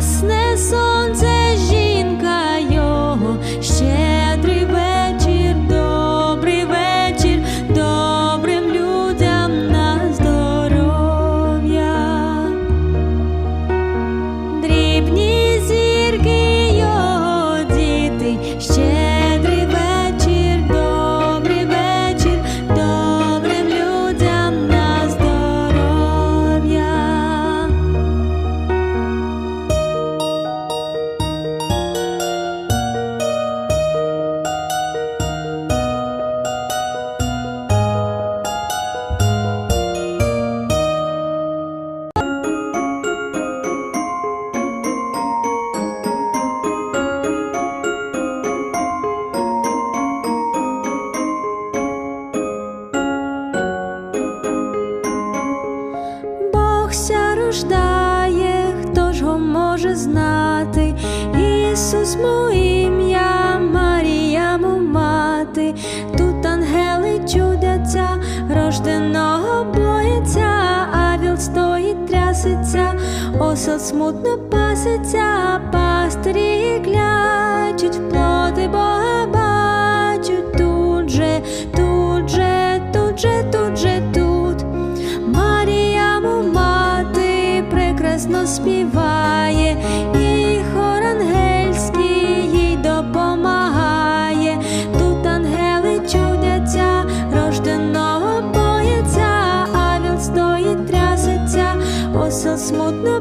jasne słońce осад смутно паситься, пастирі клячуть, плоти Бога бачуть тут же, тут же, тут же, тут же, тут. Маріяму мати прекрасно співає, і хор їй допомагає, тут ангели чудяться, рожденого бояться, а він стоїть трясеться, осад смутно.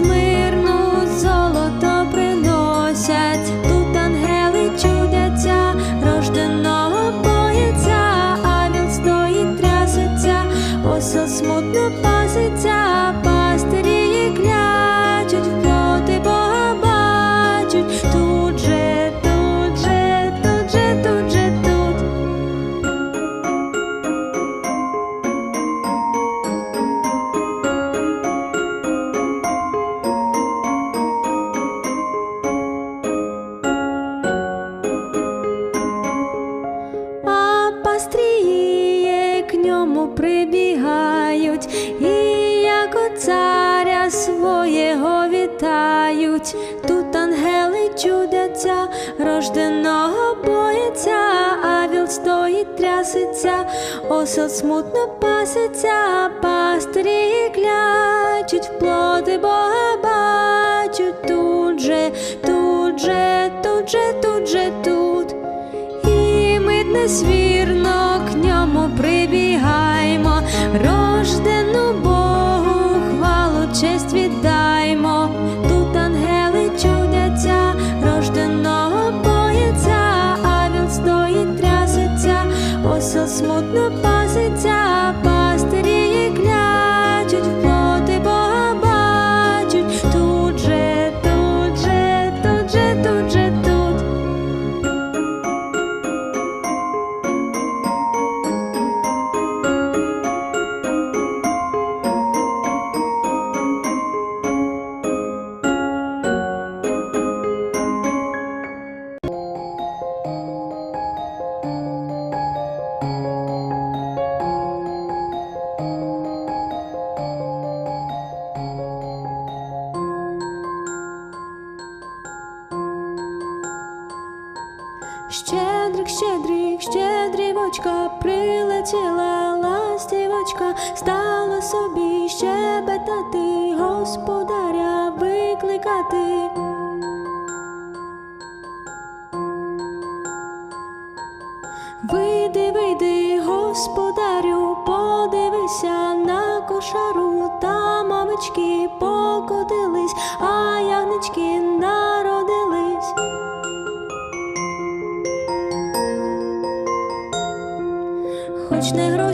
ми. носяться, пастирі клячуть, в плоди Бога бачу тут же, тут же, тут же, тут же, тут, і ми свірно к ньому прибігаємо, рожден.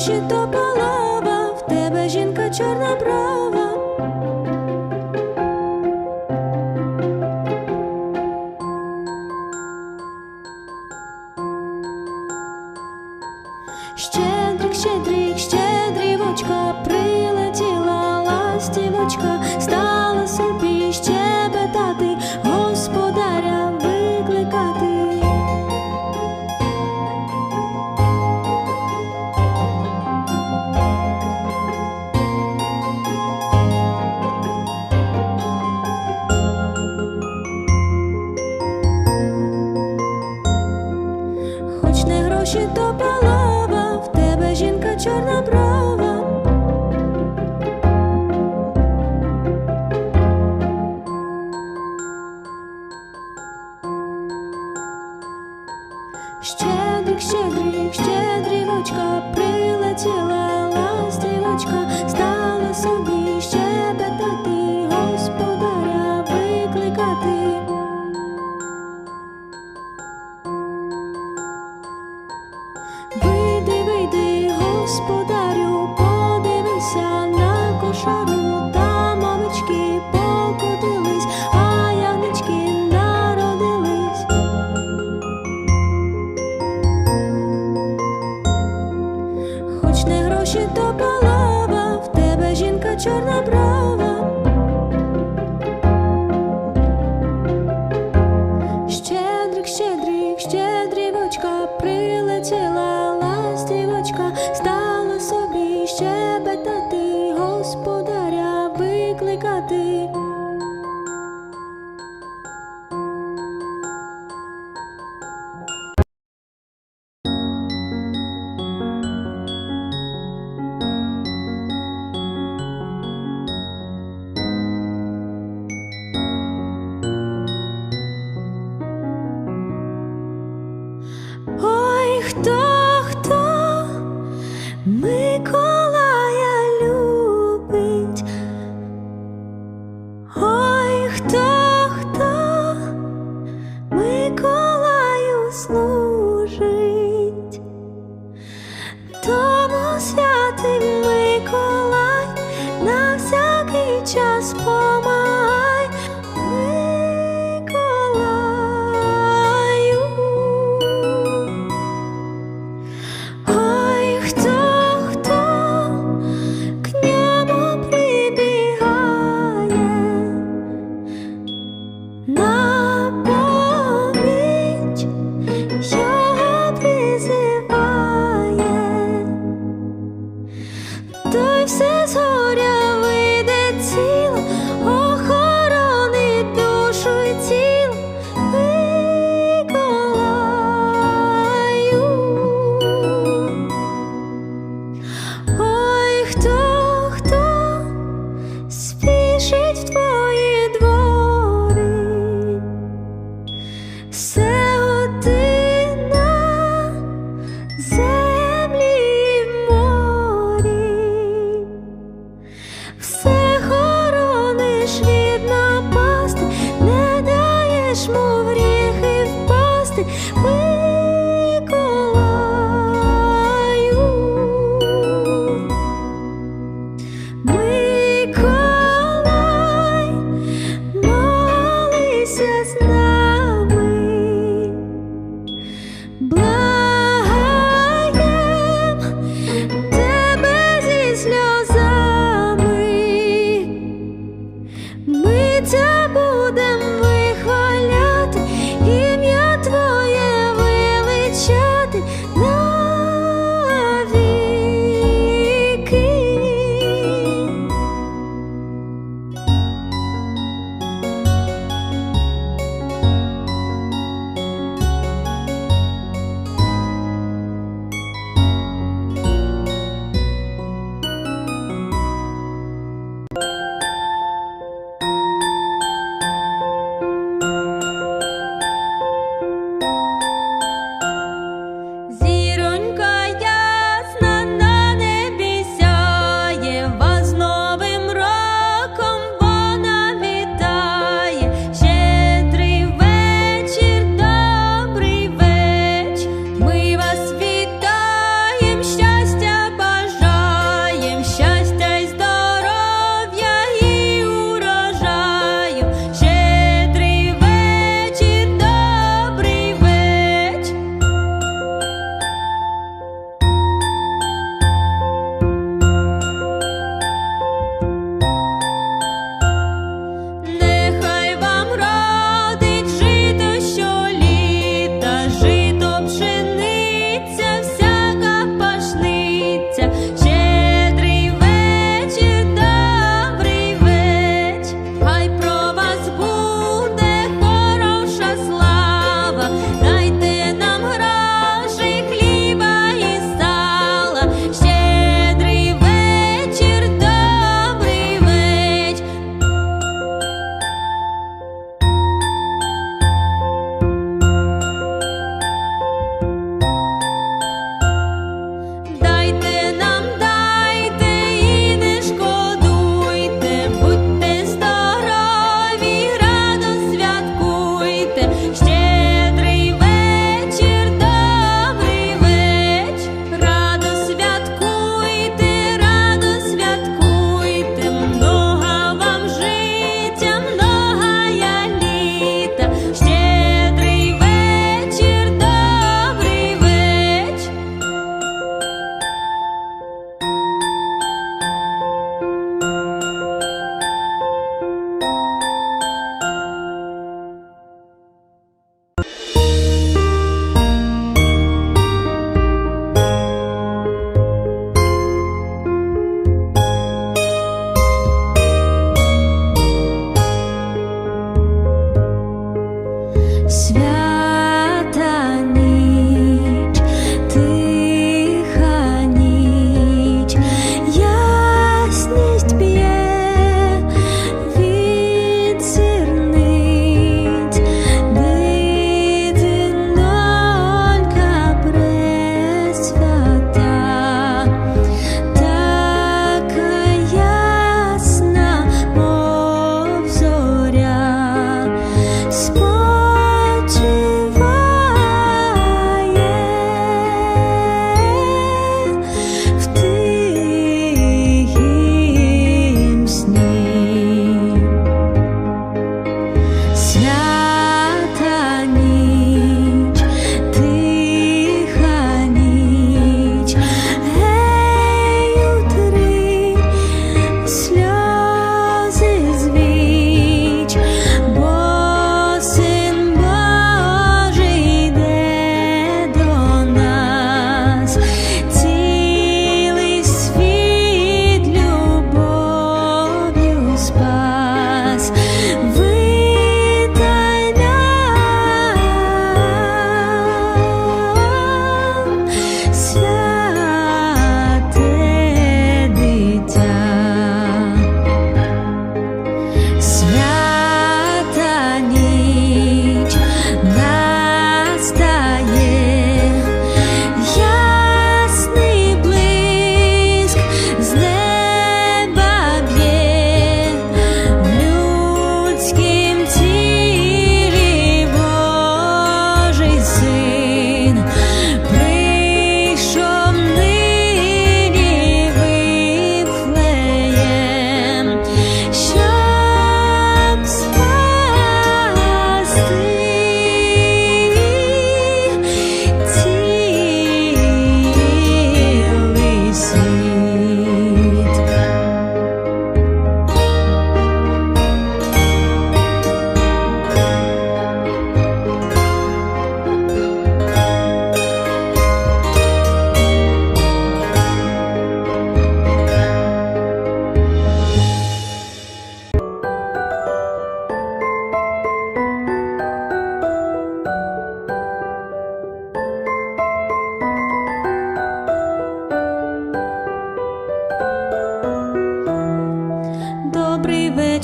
Чи то палава в тебе жінка чорна брова. keeps is whole.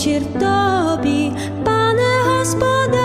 Вечір тобі, пане господарю,